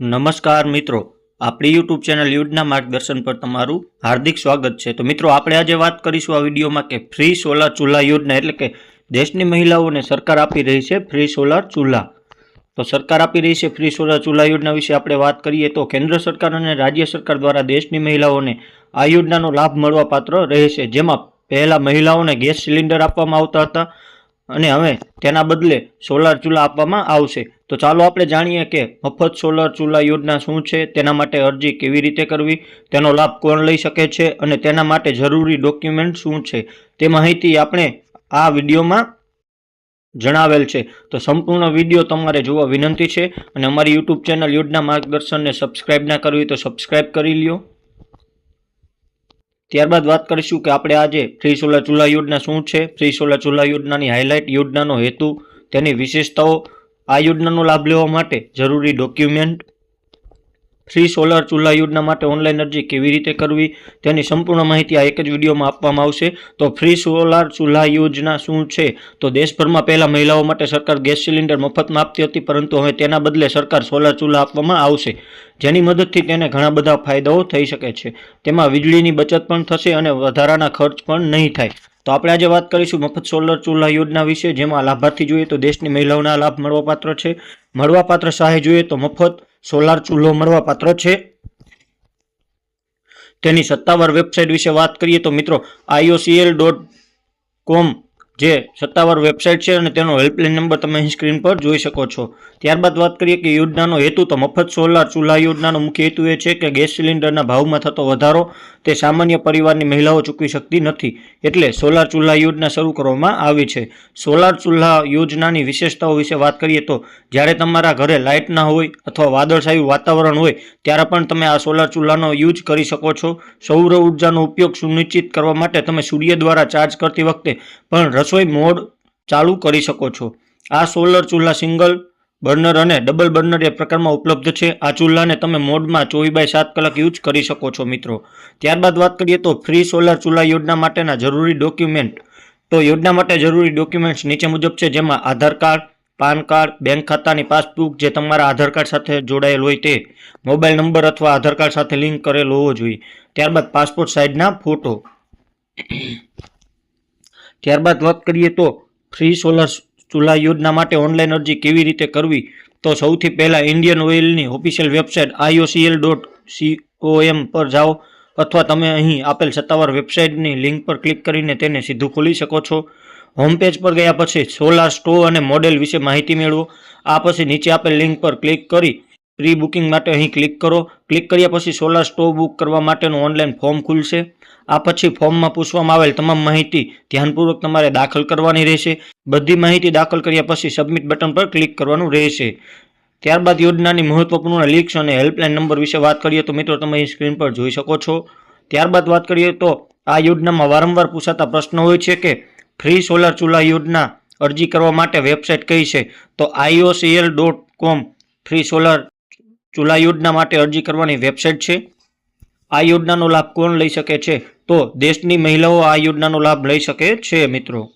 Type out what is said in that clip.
નમસ્કાર મિત્રો. આપણી યુટ્યુબ ચેનલ યુડના માર્ગદર્શન પર તમારું હાર્દિક સ્વાગત છે. તો મિત્રો, આપણે આજે વાત કરીશું આ વિડીયોમાં કે ફ્રી સોલાર ચૂલા યોજના એટલે કે દેશની મહિલાઓને સરકાર આપી રહી છે ફ્રી સોલાર ચૂલા. તો સરકાર આપી રહી છે ફ્રી સોલાર ચૂલા યોજના વિશે આપણે વાત કરીએ તો કેન્દ્ર સરકાર અને રાજ્ય સરકાર દ્વારા દેશની મહિલાઓને આ યોજનાનો લાભ મળવા પાત્ર રહેશે. જેમાં પહેલાં મહિલાઓને ગેસ સિલિન્ડર આપવામાં આવતા હતા અને હવે તેના બદલે સોલાર ચૂલા આપવામાં આવશે. તો ચાલો આપણે જાણીએ કે મફત સોલાર ચૂલા યોજના શું છે, તેના માટે અરજી કેવી રીતે કરવી, તેનો લાભ કોણ લઈ શકે છે અને તેના માટે જરૂરી ડોક્યુમેન્ટ શું છે, તે માહિતી આપણે આ વિડીયોમાં જણાવેલ છે. તો સંપૂર્ણ વીડિયો તમારે જોવા વિનંતી છે અને અમારી યુટ્યુબ ચેનલ યોજના માર્ગદર્શનને સબસ્ક્રાઇબ ના કરવી તો સબસ્ક્રાઇબ કરી લ્યો. ત્યારબાદ વાત કરીશું કે આપણે આજે ફ્રી સોલર ચૂલા યોજના શું છે, ફ્રી સોલર ચૂલા યોજનાની હાઇલાઇટ યોજનાનો હેતુ, તેની વિશેષતાઓ આ યોજનાનો લાભ લેવા માટે જરૂરી ડોક્યુમેન્ટ ફ્રી સોલાર ચૂલા યોજના માટે ઓનલાઈન અરજી કેવી રીતે કરવી તેની સંપૂર્ણ માહિતી આ એક જ વિડીયોમાં આપવામાં આવશે. તો ફ્રી સોલાર ચૂલા યોજના શું છે? તો દેશભરમાં પહેલાં મહિલાઓ માટે સરકાર ગેસ સિલિન્ડર મફતમાં આપતી હતી, પરંતુ હવે તેના બદલે સરકાર સોલાર ચૂલા આપવામાં આવશે. જેની મદદથી તેને ઘણા બધા ફાયદાઓ થઈ શકે છે. તેમાં વીજળીની બચત પણ થશે અને વધારાના ખર્ચ પણ નહીં થાય. તો આપણે આજે વાત કરીશું મફત સોલર ચૂલા યોજના વિશે, જેમાં લાભાર્થી જોઈએ તો દેશની મહિલાઓના લાભ મળવાપાત્ર છે. મળવાપાત્ર સહાય જોઈએ તો મફત સોલાર ચૂલો મળવાપાત્ર છે. તેની સત્તાવાર વેબસાઇટ વિશે વાત કરીએ તો મિત્રો આઈઓસીએલ ડોટ કોમ જે સત્તાવાર વેબસાઇટ છે અને તેનો હેલ્પલાઇન નંબર તમે અહીં સ્ક્રીન પર જોઈ શકો છો. ત્યારબાદ વાત કરીએ કે યોજનાનો હેતુ તો મફત સોલાર ચૂલા યોજનાનો મુખ્ય હેતુ એ છે કે ગેસ સિલિન્ડરના ભાવમાં થતો વધારો તે સામાન્ય પરિવારની મહિલાઓ ચૂકવી શકતી નથી. એટલે સોલાર ચૂલા યોજના શરૂ કરવામાં આવી છે. સોલાર ચૂલા યોજનાની વિશેષતાઓ વિશે વાત કરીએ તો જ્યારે તમારા ઘરે લાઇટ ના હોય અથવા વાદળછાયું વાતાવરણ હોય ત્યારે પણ તમે આ સોલાર ચૂલાનો યુઝ કરી શકો છો. સૌર ઉર્જાનો ઉપયોગ સુનિશ્ચિત કરવા માટે તમે સૂર્ય દ્વારા ચાર્જ કરતી વખતે પણ રસોઈ મોડ ચાલુ કરી શકો છો. આ સોલર ચૂલા સિંગલ બર્નર અને ડબલ બર્નર એ પ્રકારમાં ઉપલબ્ધ છે. આ ચૂલાને તમે મોડમાં ચોવીસ બાય સાત કલાક યુઝ કરી શકો છો મિત્રો. ત્યારબાદ વાત કરીએ તો ફ્રી સોલર ચૂલા યોજના માટેના જરૂરી ડોક્યુમેન્ટ. તો યોજના માટે જરૂરી ડોક્યુમેન્ટ્સ નીચે મુજબ છે, જેમાં Aadhaar card, PAN card, bank ખાતાની પાસબુક જે તમારા આધાર કાર્ડ સાથે જોડાયેલ હોય તે મોબાઈલ નંબર અથવા આધાર કાર્ડ સાથે લિંક કરેલો હોવો જોઈએ. ત્યારબાદ પાસપોર્ટ સાઇઝના ફોટો. ત્યારબાદ વાત કરીએ તો ફ્રી સોલર ચૂલા યોજના માટે ઓનલાઈન અરજી કેવી રીતે કરવી? તો સૌથી પહેલાં Indian ઓઇલની official website IOCL dot COM પર જાઓ અથવા તમે અહીં આપેલ સત્તાવાર વેબસાઇટની લિંક પર ક્લિક કરીને તેને સીધું ખોલી શકો છો. હોમ પેજ પર ગયા પછી સોલાર સ્ટો અને મોડેલ વિશે માહિતી મેળવો. આ પછી નીચે આપેલ લિંક પર ક્લિક કરી પ્રી બુકિંગ માટે અહીં ક્લિક કરો. ક્લિક કર્યા પછી સોલાર સ્ટોવ બુક કરવા માટેનું ઓનલાઈન ફોર્મ ખુલશે. આ પછી ફોર્મમાં પૂછવામાં આવેલ તમામ માહિતી ધ્યાનપૂર્વક તમારે દાખલ કરવાની રહેશે. બધી માહિતી દાખલ કર્યા પછી સબમિટ બટન પર ક્લિક કરવાનું રહેશે. ત્યારબાદ યોજનાની મહત્વપૂર્ણ લીક્સ અને હેલ્પલાઇન નંબર વિશે વાત કરીએ તો મિત્રો તમે અહીં સ્ક્રીન પર જોઈ શકો છો. ત્યારબાદ વાત કરીએ તો આ યોજનામાં વારંવાર પૂછાતા પ્રશ્નો હોય છે કે ફ્રી સોલાર ચૂલા યોજના અરજી કરવા માટે વેબસાઇટ કઈ છે? તો IOCL dot com free solar ચૂલા યોજના માટે અરજી કરવાની વેબસાઇટ છે. આ યોજનાનો લાભ કોણ લઈ શકે છે? તો દેશની મહિલાઓ આ યોજનાનો લાભ લઈ શકે છે, મિત્રો.